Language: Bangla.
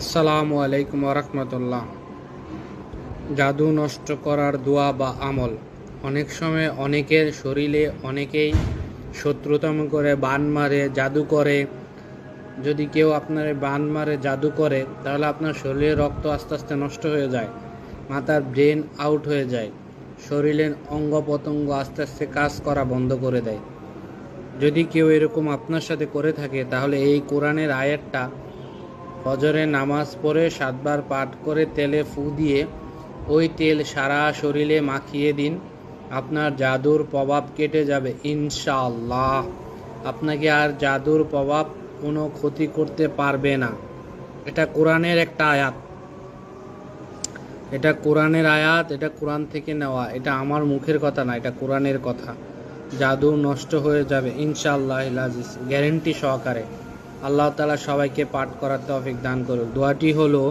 আসসালামু আলাইকুম রহমতুল্লাহ। জাদু নষ্ট করার দোয়া বা আমল। অনেক সময় অনেকের শরীরে অনেকেই শত্রুতম করে, বান মারে, জাদু করে। যদি কেউ আপনার বান মারে, জাদু করে, তাহলে আপনার শরীরের রক্ত আস্তে আস্তে নষ্ট হয়ে যায়, মাথার ব্রেন আউট হয়ে যায়, শরীরের অঙ্গ প্রত্যঙ্গ আস্তে আস্তে কাজ করা বন্ধ করে দেয়। যদি কেউ এরকম আপনার সাথে করে থাকে, তাহলে এই কোরআনের আয়াতটা ফজরে নামাজ পড়ে সাতবার পাঠ করে তেলে ফু দিয়ে ওই তেল সারা শরীরে মাখিয়ে দিন। আপনার জাদুর প্রভাব কেটে যাবে, ইনশাআল্লাহ। আপনাকে আর জাদুর প্রভাব কোনো ক্ষতি করতে পারবে না। এটা কোরআনের একটা আয়াত। এটা কোরআনের আয়াত, এটা কোরআন থেকে নেওয়া। এটা আমার মুখের কথা না, এটা কোরআনের কথা। জাদু নষ্ট হয়ে যাবে, ইনশাআল্লাহ আজিজ গ্যারেন্টি সহকারে। আল্লাহ তালা সবাইকে পাঠ করার তৌফিক দান করুন দোয়াটি হলো